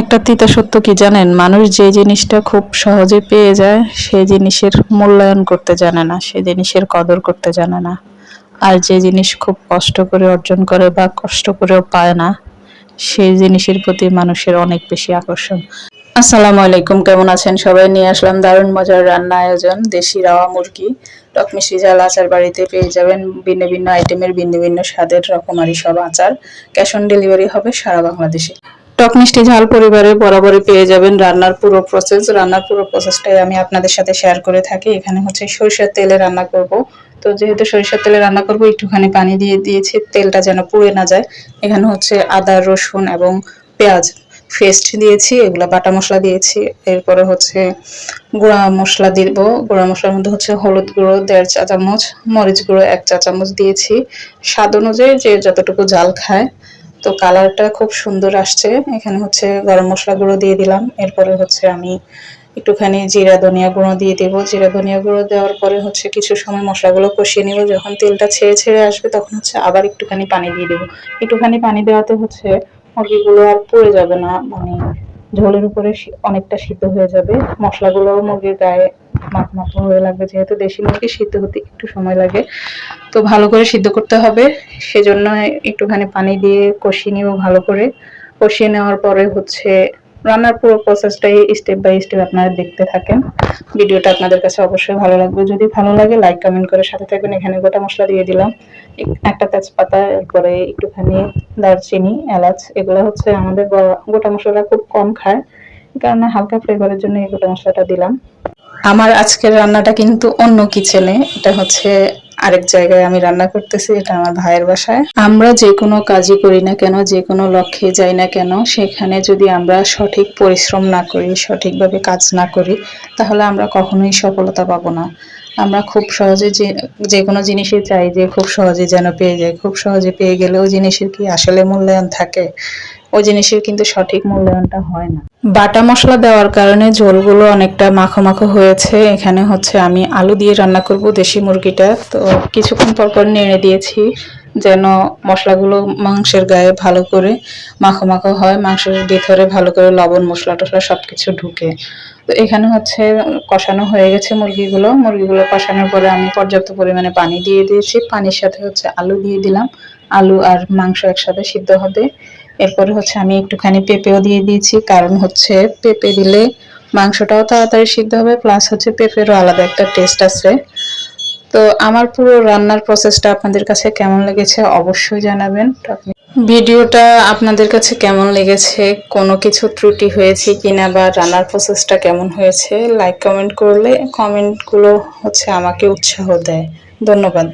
একটা তিতা সত্য কি জানেন? মানুষ যে জিনিসটা খুব সহজে পেয়ে যায় সেই জিনিসের মূল্যায়ন করতে জানে না সেই জিনিসের কদর করতে জানে না। আর যে জিনিস খুব কষ্ট করে অর্জন করে বা কষ্ট করেও পায় না সেই জিনিসের প্রতি মানুষের অনেক বেশি আকর্ষণ। আসসালামু আলাইকুম, কেমন আছেন সবাই? নিয়ে আসলাম দারুণ মজার রান্না আয়োজন, দেশি রাওয়া মুরগি। টক মিষ্টি ঝাল আচার বাড়িতে পেয়ে যাবেন ভিন্ন ভিন্ন আইটেমের ভিন্ন ভিন্ন স্বাদের রকমারি সব আচার। ক্যাশ অন ডেলিভারি হবে সারা বাংলাদেশে। টক মিষ্টি ঝাল পরিবারে বরাবরই পেয়ে যাবেন রান্নার পুরো প্রসেস রান্নার পুরো প্রসেসটাই আমি আপনাদের সাথে শেয়ার করে থাকি। এখানে হচ্ছে সরিষার তেলে রান্না করব। তো যেহেতু সরিষার তেলে রান্না করব, একটুখানি পানি দিয়ে দিয়েছি। তেলটা যেন পুড়ে না যায়। এখানে হচ্ছে আদা, রসুন এবং পেঁয়াজ পেস্ট দিয়েছি, এগুলো বাটা মশলা দিয়েছি। এরপরে হচ্ছে গুঁড়া মশলা দিব। গুঁড়া মশলার মধ্যে হচ্ছে হলুদ গুঁড়ো, দেড় চা চামচ, মরিচ গুঁড়ো, এক চা চামচ দিয়েছি। স্বাদ অনুযায়ী যে যতটুকু জাল খায়। তো কালারটা খুব সুন্দর আসছে। এখানে হচ্ছে গরম মশলা গুঁড়ো দিয়ে দিলাম। এরপরে হচ্ছে আমি একটুখানি জিরা ধনিয়া গুঁড়ো দিয়ে দেব। জিরা ধনিয়া গুঁড়ো দেওয়ার পরে হচ্ছে কিছু সময় মশলাগুলো কষিয়ে নেব। যখন তেলটা ছেড়ে ছেড়ে আসবে তখন হচ্ছে আবার একটুখানি পানি দিয়ে দেবো। একটুখানি পানি দেওয়াতে হচ্ছে মুরগিগুলো আর পড়ে যাবে না। মানে ঝোলের উপরে অনেকটা সিদ্ধ হয়ে যাবে। মশলাগুলো মুরগির গায়ে মাখ মাখ হয়ে লাগবে, যেহেতু দেশি মুরগি সিদ্ধ হতে একটু সময় লাগে। তো ভালো করে সিদ্ধ করতে হবে, সেজন্য একটুখানি পানি দিয়ে কষিয়ে নিব ভালো করে। কষিয়ে নেওয়ার পরে হচ্ছে রান্নার পুরো প্রসেসটাই স্টেপ বাই স্টেপ আপনারা দেখতে থাকেন। ভিডিওটা আপনাদের কাছে অবশ্যই ভালো লাগবে। যদি ভালো লাগে লাইক কমেন্ট করে সাথে থাকবেন। এখানে গোটা মশলা দিয়ে দিলাম। একটা তেজপাতা, এরপরে একটুখানি দারচিনি, এলাচ, এগুলো হচ্ছে আমাদের গোটা মশলা খুব কম খায়। কারণে হালকা ফ্লেভারের জন্য এই গোটা মশলাটা দিলাম। আমার আজকের রান্নাটা কিন্তু অন্য কিচেনে এটা হচ্ছে আরেক জায়গায় আমি রান্না করতেছি, এটা আমার ভাইয়ের বাসায়। আমরা যে কোনো কাজই করি না কেন, যে কোনো লক্ষ্যে যাই না কেন, সেখানে যদি আমরা সঠিক পরিশ্রম না করি, সঠিকভাবে কাজ না করি, তাহলে আমরা কখনোই সফলতা পাবো না। আমরা খুব সহজে যে যে কোনো জিনিসই চাই যে খুব সহজে যেন পেয়ে যায়, খুব সহজে পেয়ে গেলেও জিনিসের কি আসলে মূল্যায়ন থাকে? ওই জিনিসের কিন্তু সঠিক মূল্যায়নটা হয় না। বাটা মশলা দেওয়ার কারণে ঝোলগুলো অনেকটা মাখো মাখো হয়েছে। এখানে হচ্ছে আমি আলু দিয়ে রান্না করব দেশি মুরগিটা। তো কিছুক্ষণ পর পর নেড়ে দিয়েছি যেন মশলাগুলো মাংসের গায়ে ভালো করে মাখো মাখো হয়, মাংসের ভিতরে ভালো করে লবণ, মশলা টশলা সব কিছু ঢুকে। তো এখানে হচ্ছে কষানো হয়ে গেছে মুরগিগুলো। মুরগিগুলো কষানোর পরে আমি পর্যাপ্ত পরিমাণে পানি দিয়ে দিয়েছি। পানির সাথে হচ্ছে আলু দিয়ে দিলাম। আলু আর মাংস একসাথে সিদ্ধ হবে। এরপরে হচ্ছে আমি একটুখানি পেঁপেও দিয়ে দিয়েছি, কারণ হচ্ছে পেঁপে দিলে মাংসটাও তাড়াতাড়ি সিদ্ধ হবে প্লাস হচ্ছে পেঁপেরও আলাদা একটা টেস্ট আছে। তো আমার পুরো রান্নার প্রসেসটা আপনাদের কাছে কেমন লেগেছে অবশ্যই জানাবেন। ভিডিওটা আপনাদের কাছে কেমন লেগেছে, কোনো কিছু ত্রুটি হয়েছে কিনা বা রান্নার প্রসেসটা কেমন হয়েছে লাইক কমেন্ট করলে কমেন্টগুলো হচ্ছে আমাকে উৎসাহ দেয়। ধন্যবাদ।